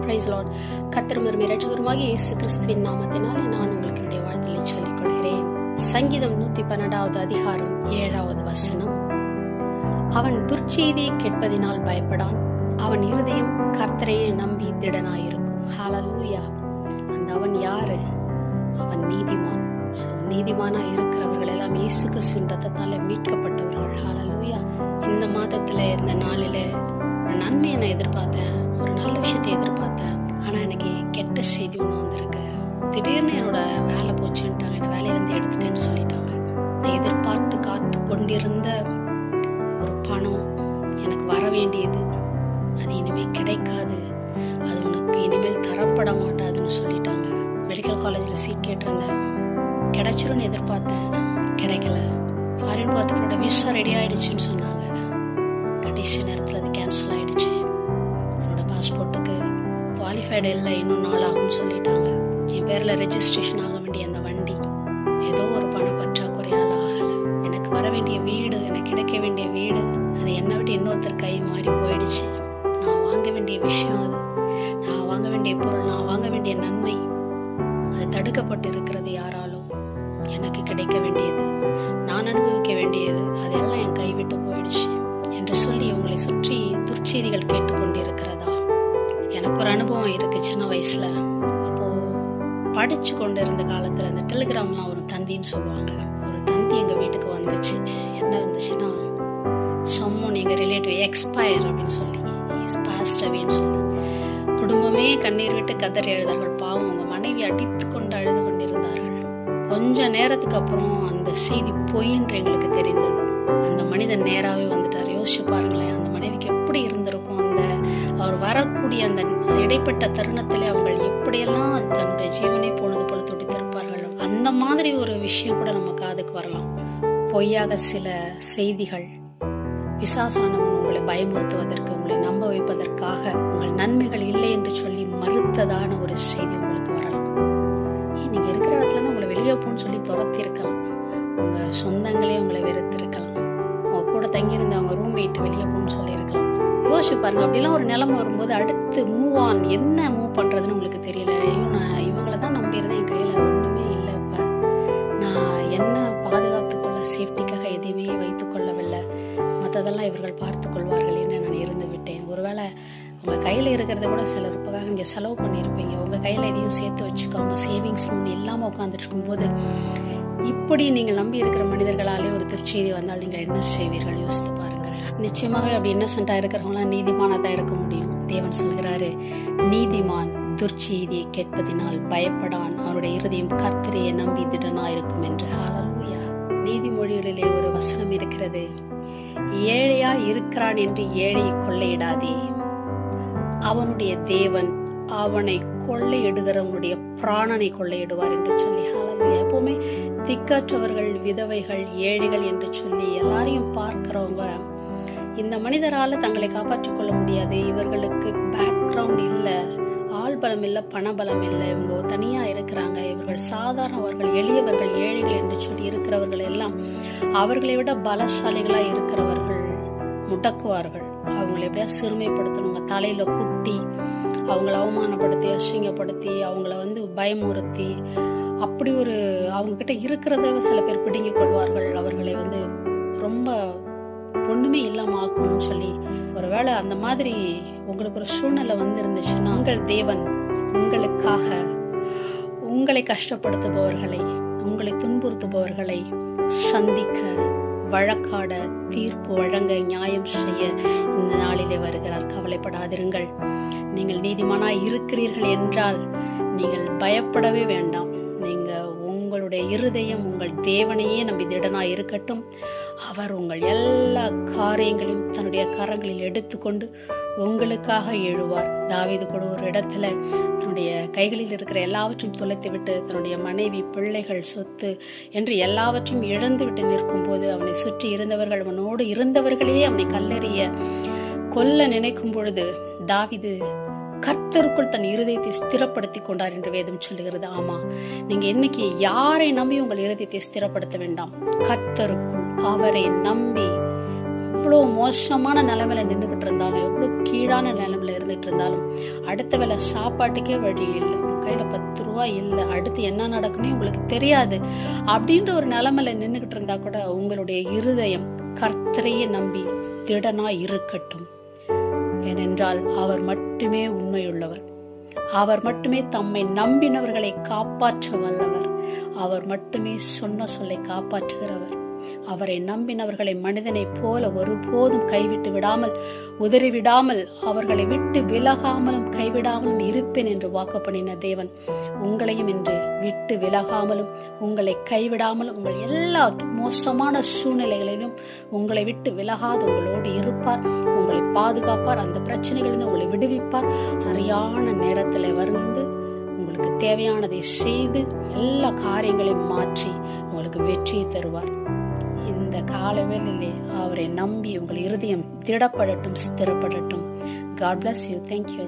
Price Lord கத்திரமரும் இரட்சகருமாக இயேசு கிறிஸ்துவின் நாமத்தினால் நான் உங்களுக்கு என்னுடைய வாழ்த்தலை சொல்லிக் கொள்கிறேன். சங்கீதம் நூத்தி பன்னெண்டாவது அதிகாரம் ஏழாவது வசனம். அவன் துர்ச்செய்தியை கேட்பதினால் பயப்படான். அவன் இருதயம் கர்த்தரையே நம்பி திடனாயிருக்கும். ஹாலலூயா அந்த அவன் யாரு? அவன் நீதிமான். நீதிமானா இருக்கிறவர்கள் எல்லாம் இயேசு கிறிஸ்துவின் ரத்தத்தால மீட்கப்பட்டவர்கள். ஹாலலூயா இந்த மாதத்துல இந்த நாளில ஒரு நன்மையை நான் எதிர்பார்த்தேன் ஒரு நல்ல விஷயத்தை எதிர்பார்த்தேன். ஆனால் எனக்கு கெட்ட செய்தி ஒன்று வந்திருக்கு. திடீர்னு என்னோட வேலை போச்சுன்ட்டாங்க. என்னை வேலையிலேருந்து எடுத்துட்டேன்னு சொல்லிட்டாங்க. நான் எதிர்பார்த்து காத்து கொண்டிருந்த ஒரு பணம் எனக்கு வர வேண்டியது. அது இனிமேல் கிடைக்காது. அது உனக்கு இனிமேல் தரப்பட மாட்டாதுன்னு சொல்லிட்டாங்க. மெடிக்கல் காலேஜில் சீட் கேட்டிருந்தேன். கிடைச்சிரும்னு எதிர்பார்த்தேன். கிடைக்கல. ஃபாரின் பார்த்து விசா ரெடி ஆகிடுச்சின்னு சொன்னாங்க. கடைசி நேரத்தில் அது கேன்சல் ஆகிடுச்சு என்னோட பாஸ்போர்ட்டுக்கு குவாலிஃபைடு இல்லை இன்னும் நாள் ஆகும்னு சொல்லிட்டாங்க. என் பேரில் ரெஜிஸ்ட்ரேஷன் ஆக வேண்டிய அந்த வண்டி ஏதோ ஒரு பண பற்றாக்குறையால் ஆகலை. எனக்கு வர வேண்டிய வீடு எனக்கு கிடைக்க வேண்டிய வீடு அது என்னை விட்டு இன்னொருத்தர் கை மாறி போயிடுச்சு. நான் வாங்க வேண்டிய விஷயம் அது. நான் வாங்க வேண்டிய பொருள் நான் வாங்க வேண்டிய நன்மை. அது தடுக்கப்பட்டு இருக்கிறது யாராலும். எனக்கு கிடைக்க வேண்டியது நான் அனுபவிக்க வேண்டியது அதெல்லாம் என் கைவிட்டு போயிடுச்சு. என்று சொல்லி உங்களை சுற்றி துர்ச்செய்திகள் கேட்டுக்கொண்டிருக்கிறதா? எனக்கு ஒரு அனுபவம் இருக்கு சின்ன வயசுல. அப்போ படிச்சு கொண்டு இருந்த காலத்துல அந்த டெலிகிராம்லாம் ஒரு தந்தின்னு சொல்லுவாங்க. ஒரு தந்தி எங்க வீட்டுக்கு வந்துச்சு. என்ன வந்துச்சுன்னா சம்மோன் எங்கள் ரிலேட்டிவ் எக்ஸ்பயர் அப்படின்னு சொல்லி. இஸ் பாஸ்ட் அப்படின்னு சொல்லி. குடும்பமே கண்ணீர் விட்டு கதறி எழுதார்கள். பாவம் உங்க மனைவி அடித்து கொண்டு அழுது கொண்டிருந்தார்கள். கொஞ்ச நேரத்துக்கு அப்புறம் அந்த செய்தி பொய் என்று எங்களுக்கு தெரிந்தது. அந்த மனிதன் நேராகவே வந்துட்டார். யோசிச்சு பாருங்களேன் அந்த மனைவிக்கு எப்படி இருந்திருக்கும் அந்த அவர் வரக்கூடிய அந்த இடைப்பட்ட தருணத்தில் அவங்க எப்படியெல்லாம் தன்னுடைய ஜீவனை போனது போல துடித்திருப்பார்கள். அந்த மாதிரி ஒரு விஷயம் கூட நம்ம காதுக்கு வரலாம். பொய்யாக சில செய்திகள் பிசாசானவன் உங்களை பயமுறுத்துவதற்கு உங்களை நம்ப வைப்பதற்காக உங்கள் நன்மைகள் இல்லை என்று சொல்லி மறுத்ததான ஒரு செய்தி உங்களுக்கு வரலாம். ஏன் நீங்க இருக்கிற இடத்துல இருந்து உங்களை வெளியே போன்னு சொல்லி துரத்தி இருக்கலாம் உங்க சொந்தங்களே உங்களை வெறுத்திருக்கலாம். கூட தங்கியிருந்த அவங்க ரூம்மேட் வெளியே போகணும்னு சொல்லியிருக்கலாம் யோசிச்சு பாருங்க அப்படிலாம் ஒரு நிலைமை வரும்போது அடுத்து மூவ் ஆன் என்ன மூவ் பண்றதுன்னு உங்களுக்கு தெரியல. ஐயோ நான் இவங்கள தான் நம்பியிருந்தேன். என் கையில ஒண்ணுமே இல்லை இப்போ நான் என்ன பாதுகாத்துக்கொள்ள சேஃப்டிக்காக எதையுமே வைத்துக்கொள்ளவில்லை. மற்றதெல்லாம் இவர்கள் பார்த்து கொள்வார்கள் என்று நான் இருந்து விட்டேன். ஒருவேளை உங்கள் கையில் இருக்கிறத கூட சிலருப்புக்காக நீங்கள் செலவு பண்ணியிருப்பீங்க. உங்கள் கையில் எதையும் சேர்த்து வச்சுக்காம சேவிங்ஸ் ஒன்று இல்லாமல் உட்காந்துட்டு இருக்கும்போது இப்படி நீங்கள் நம்பி இருக்கிற மனிதர்களாலே ஒரு துர்ச்செய்தி வந்தால் நீங்கள் என்ன செய்வீர்கள்? யோசித்து பாருங்கள். நிச்சயமாகவே அப்படி இன்னசென்ட்டாக இருக்கிறவங்களாம் நீதிமானதாக இருக்க முடியும். தேவன் சொல்கிறாரு நீதிமான் துர்ச்செய்தியை கேட்பதினால் பயப்படான். அவனுடைய இருதயம் கர்த்தரையை நம்பி திடனா இருக்கும் என்று. ஹalleluya நீதிமொழிகளிலே ஒரு வசனம் இருக்கிறது ஏழையா இருக்கிறான் என்று ஏழையை கொள்ளையிடாதே. அவனுடைய தேவன் அவனை கொள்ளையிடுகிறவனுடைய பிராணனை கொள்ளையிடுவார் என்று சொல்லி ஹalleluya எப்பவுமே திக்கற்றவர்கள் விதவைகள் ஏழைகள் என்று சொல்லி எல்லாரையும் பார்க்கிறவங்க இந்த மனிதரால தங்களை காப்பாற்றிக் கொள்ள முடியாது. இவர்களுக்கு பேக்ரவுண்ட் இல்லை ஆள் பலம் இல்லை பணபலம் இல்லை. இவங்க தனியா இருக்கிறாங்க. இவர்கள் சாதாரணவர்கள் எளியவர்கள் ஏழைகள் என்று சொல்லி இருக்கிறவர்கள் எல்லாம் அவர்களை விட பலசாலிகளாக இருக்கிறவர்கள் முடக்குவார்கள். அவங்களை எப்படியா சிறுமைப்படுத்தணுங்க தலையில குட்டி அவங்கள அவமானப்படுத்தி அசிங்கப்படுத்தி அவங்கள வந்து பயமுறுத்தி அப்படி ஒரு அவங்க கிட்ட இருக்கிறத சில பேர் பிடுங்கிக் கொள்வார்கள். அவர்களை வந்து ரொம்ப ஒன்றுமே இல்லாம ஆக்கும்னு சொல்லி. ஒருவேளை அந்த மாதிரி உங்களுக்கு ஒரு சூழ்நிலை வந்து இருந்துச்சுன்னா உங்கள் தேவன் உங்களுக்காக உங்களை கஷ்டப்படுத்துபவர்களை உங்களை துன்புறுத்துபவர்களை சந்திக்க வழக்காட தீர்ப்பு வழங்க நியாயம் செய்ய இந்த நாளிலே வருகிறார். கவலைப்படாதிருங்கள். நீங்கள் நீதிமானாய் இருக்கிறீர்கள் என்றால் நீங்கள் பயப்படவே வேண்டாம். நீங்க உங்களுடைய இருதயம் உங்கள் தேவனையே நம்பி திடனாக இருக்கட்டும். அவர் உங்கள் எல்லா காரியங்களையும் தன்னுடைய கரங்களில் எடுத்துக்கொண்டு உங்களுக்காக எழுவார். தாவீது கூட ஒரு இடத்துல தன்னுடைய கைகளில் இருக்கிற எல்லாவற்றையும் தொலைத்து விட்டு தன்னுடைய மனைவி பிள்ளைகள் சொத்து என்று எல்லாவற்றையும் இழந்து விட்டு நிற்கும் போது அவனை சுற்றி இருந்தவர்கள் அவனோடு இருந்தவர்களே அவனை கல்லறிய கொல்ல நினைக்கும் பொழுது தாவிது கர்த்தருக்குள் தன் இருதயத்தை ஸ்திரப்படுத்தி கொண்டார் என்று வேதம் சொல்லுகிறது. ஆமா நீங்க இன்னைக்கு யாரை நம்பி உங்கள் இருதயத்தை ஸ்திரப்படுத்த வேண்டாம்? கர்த்தருக்குள் அவரை நம்பி எவ்வளோ மோசமான நிலமையில நின்றுக்கிட்டு இருந்தாலும் எவ்வளோ கீழான நிலைமையில இருந்துட்டு இருந்தாலும் அடுத்த வேளை சாப்பாட்டுக்கே வழி இல்லை. உங்கள் கையில பத்து ரூபா இல்லை. அடுத்து என்ன நடக்குன்னு உங்களுக்கு தெரியாது. அப்படின்ற ஒரு நிலமையில நின்றுக்கிட்டு இருந்தா கூட உங்களுடைய இருதயம் கர்த்தரையே நம்பி திடனா இருக்கட்டும். ஏனென்றால் அவர் மட்டுமே உண்மையுள்ளவர். அவர் மட்டுமே தம்மை நம்பினவர்களை காப்பாற்ற வல்லவர். அவர் மட்டுமே சொன்ன சொல்லை காப்பாற்றுகிறவர். அவரை நம்பினவர்களை மனிதனைப் போல ஒருபோதும் கைவிட்டு விடாமல் உதறி விடாமல் அவர்களை விட்டு விலகாமலும் கைவிடாமலும் இருப்பேன் என்று வாக்கு பண்ணின தேவன். உங்களையும் இன்று விட்டு விலகாமலும் உங்களை கைவிடாமலும் உங்கள் எல்லா மோசமான சூழ்நிலைகளிலும் உங்களை விட்டு விலகாது. உங்களோடு இருப்பார் உங்களை பாதுகாப்பார் அந்த பிரச்சனைகளிலிருந்து உங்களை விடுவிப்பார். சரியான நேரத்தில் வந்து உங்களுக்கு தேவையானதை செய்து எல்லா காரியங்களையும் மாற்றி உங்களுக்கு வெற்றியை தருவார். இந்த காலவேளையிலே அவரை நம்பி உங்கள் இருதயம் திடப்படட்டும் ஸ்திரப்படட்டும் God bless you thank you